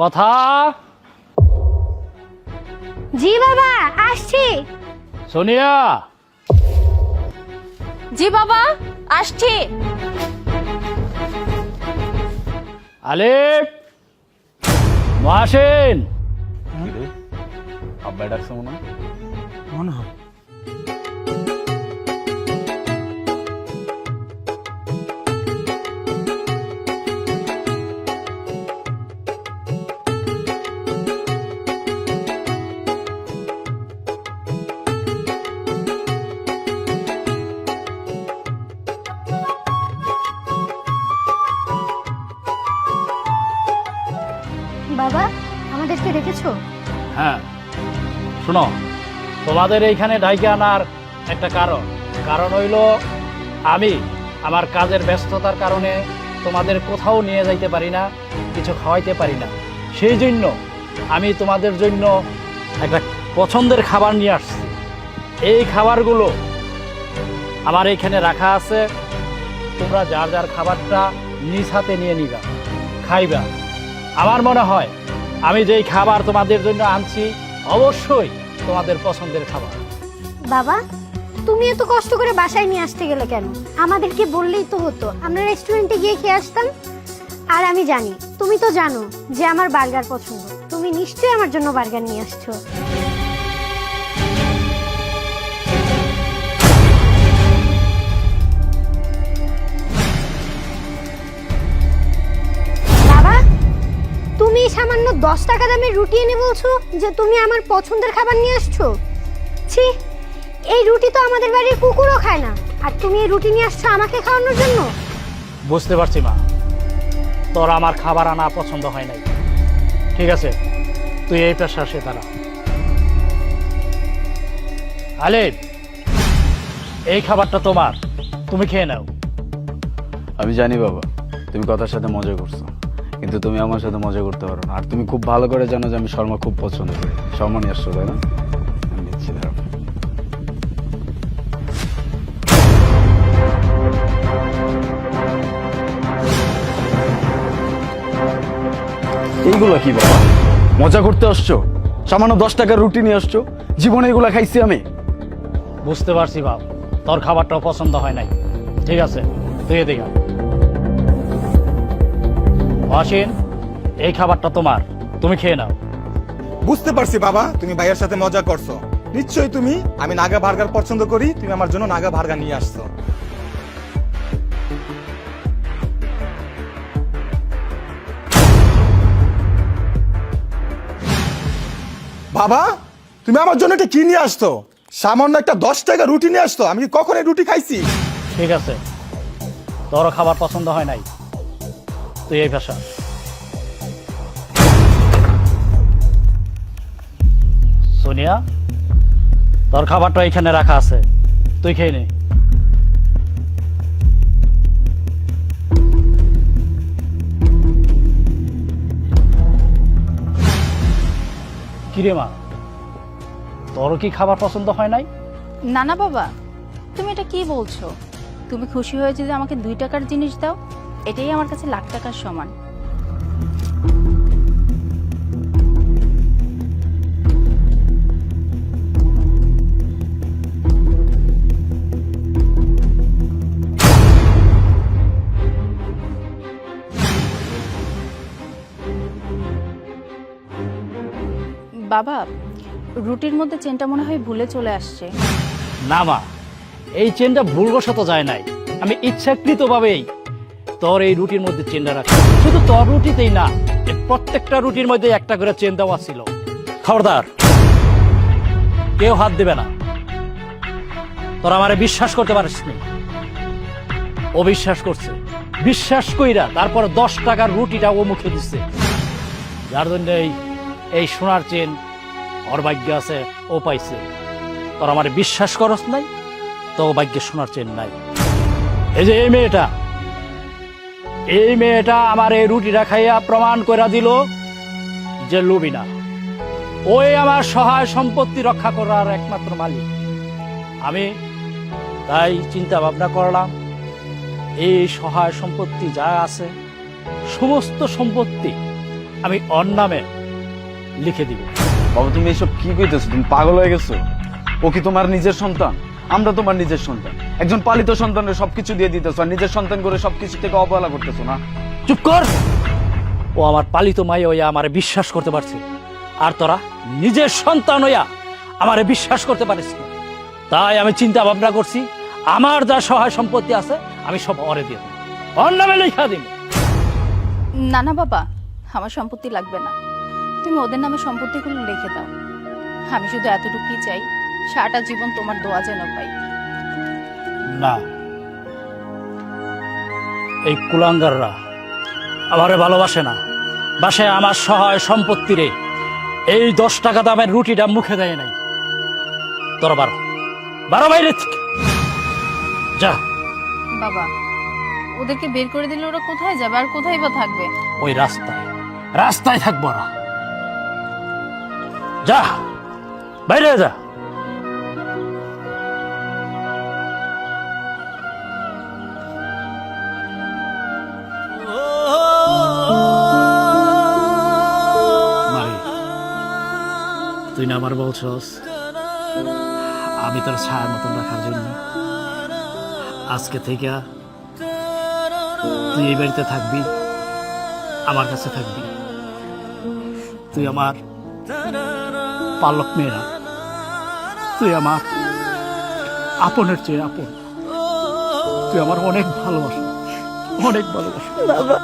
কথা? জি বাবা আসছি। সোনিয়া? জি বাবা আসছি। আলিফ? মহাসেন? আব্বাই ডাকছে মনে হয়। মনে হয়। রেখেছো হ্যাঁ। শোনো, তোমাদের এইখানে ডাইকে আনার একটা কারণ। কারণ হইল, আমি আমার কাজের ব্যস্ততার কারণে তোমাদের কোথাও নিয়ে যাইতে পারি না, কিছু খাওয়াইতে পারি না। সেই জন্য আমি তোমাদের জন্য একটা পছন্দের খাবার নিয়ে আসছি। এই খাবারগুলো আমার এইখানে রাখা আছে। তোমরা যার যার খাবারটা নিজ হাতে নিয়ে নিবা, খাইবা। আমার মনে হয় আমি যেই খাবার তোমাদের জন্য আনছি, অবশ্যই তোমাদের পছন্দের খাবার। বাবা, তুমি এত কষ্ট করে বাসায় নিয়ে আসতে গেলে কেন? আমাদেরকে বললেই তো হতো। আমরা রেস্টুরেন্টে গিয়ে খেয়ে আসতাম। আর আমি জানি, তুমি তো জানো যে আমার বার্গার পছন্দ। তুমি নিশ্চয়ই আমার জন্য বার্গার নিয়ে আসছো। সামান্য দশ টাকা দামের রুটি এনে বলছো যে তুমি আমার পছন্দের খাবার নিয়ে আসছো? ছি এই রুটি তো আমাদের বাড়ির কুকুরও খায় না। আর তুমি এই রুটি নিয়ে আসছো আমাকে খাওয়ানোর জন্য? বুঝতে পারছি মা। তোর আমার খাবার আনা পছন্দ হয় নাই। ঠিক আছে তুই এই পেশা সে তারা। আলিফ এই খাবারটা তোমার। তুমি খেয়ে নাও। আমি জানি বাবা তুমি কথার সাথে মজা করছ। কিন্তু তুমি আমার সাথে মজা করতে পারো না। আর তুমি খুব ভালো করে জানো যে আমি শর্মা খুব পছন্দ করি। শর্মা নিয়ে আসছো, তাই না। এইগুলো কি বাবা? মজা করতে আসছো? সামান্য দশ টাকার রুটি নিয়ে আসছো? জীবনে এগুলা খাইছি আমি। বুঝতে পারছি বাপ, তোর খাবারটাও পছন্দ হয় নাই। ঠিক আছে, তুই এদিকে। অসীন এই খাবারটা তোমার। তুমি খেয়ে নাও। বুঝতে পারছি বাবা তুমি ভাইয়ের সাথে মজা করছ। নিশ্চয়ই তুমি আমি নাগা ভার্গার পছন্দ করি তুমি আমার জন্য নাগা বার্গার নিয়ে আসছো। বাবা তুমি আমার জন্য এটা কি নিয়ে আসছো? সামান্য একটা দশ টাকা রুটি নিয়ে আসতো আমি কি কখন এই রুটি খাইছি? ঠিক আছে। তোর খাবার পছন্দ হয় নাই। তুই এই পেশা সোনিয়া, তোর খাবারটা এখানে রাখা আছে। তুই খেয়ে নে। কিরে মা, তোরও কি খাবার পছন্দ হয় নাই? না না বাবা, তুমি এটা কি বলছো? তুমি খুশি হয়ে যদি আমাকে দুই টাকার জিনিস দাও এটাই আমার কাছে লাখ টাকার সমান। বাবা, রুটির মধ্যে চেনটা মনে হয় ভুলে চলে আসছে। না মা, এই চেনটা ভুলবশত যায় নাই। আমি ইচ্ছাকৃতভাবেই তোর এই রুটির মধ্যে চেনটা রাখি। শুধু তোর রুটিতেই না প্রত্যেকটা রুটির মধ্যে একটা করে চেন দেওয়া ছিল। খবরদার, কেউ হাত দেবে না। তোরা আমারে বিশ্বাস করতে পারিস নি। ও বিশ্বাস করছে। বিশ্বাস কইরা তারপর দশ টাকার রুটিটা ও মুখে দিচ্ছে যার জন্য এই এই সোনার চেন ওর ভাগ্য আছে, ও পাইছে। তোর আমার বিশ্বাস করস নাই, তো ভাগ্যে শোনার চেন নাই। এই যে এই মেয়েটা এই মেয়েটা আমার এই রুটিটা খাইয়া প্রমাণ করে দিল যে লুবিনা ওই আমার সহায় সম্পত্তি রক্ষা করার একমাত্র মালিক। আমি তাই চিন্তা ভাবনা করলাম, এই সহায় সম্পত্তি যা আছে, সমস্ত সম্পত্তি আমি ওর নামে লিখে দিব। বাবা, তুমি এসব কি কইতেছো? তুমি পাগল হয়ে গেছো? ও কি তোমার নিজের সন্তান? আমরা তোমার নিজের সন্তান। একজন পালিত সন্তানের সবকিছু দিয়ে দিতেছো আর নিজের সন্তান করে সবকিছু থেকে অবহেলা করতেছো না? চুপ কর! ও আমার পালিত মাই হইয়া আমারে বিশ্বাস করতে পারছে। আর তোরা নিজের সন্তান হইয়া আমারে বিশ্বাস করতে পারিস তাই আমি চিন্তা ভাবনা করছি, আমার যা সহায় সম্পত্তি আছে, আমি সব অরে দিয়ে দেব। ওর নামে লেখা দিব। না বাবা, আমার সম্পত্তি লাগবে না। তুমি ওদের নামে সম্পত্তিগুলো রেখে দাও। আমি শুধু এতটুকুই চাই, সারাটা জীবন তোমার দোয়া যেন পাই। না। এই কুলাঙ্গাররা আমারে ভালোবাসে না। বাসায় আমার সহায় সম্পত্তি রে। এই দশ টাকা দামের রুটিটা মুখে দেয় নাই। তোরা বারো। বারো বাইরে থেকে। যা। বাবা ওদেরকে বের করে দিলে ওরা কোথায় যাবে? আর কোথায় বা থাকবে? ওই রাস্তায়। রাস্তায় থাকব না যা। বাইরে যা। আমার বলছস আমি তোর ছায়ার মতন রাখার জন্য। আজকে থেকে তুই এই বাড়িতে থাকবি, আমার কাছে থাকবি। তুই আমার পালক মেয়েরা। তুই আমার আপনের চেয়ে আপন। তুই আমার অনেক ভালোবাসা অনেক ভালোবাসা। বাবা।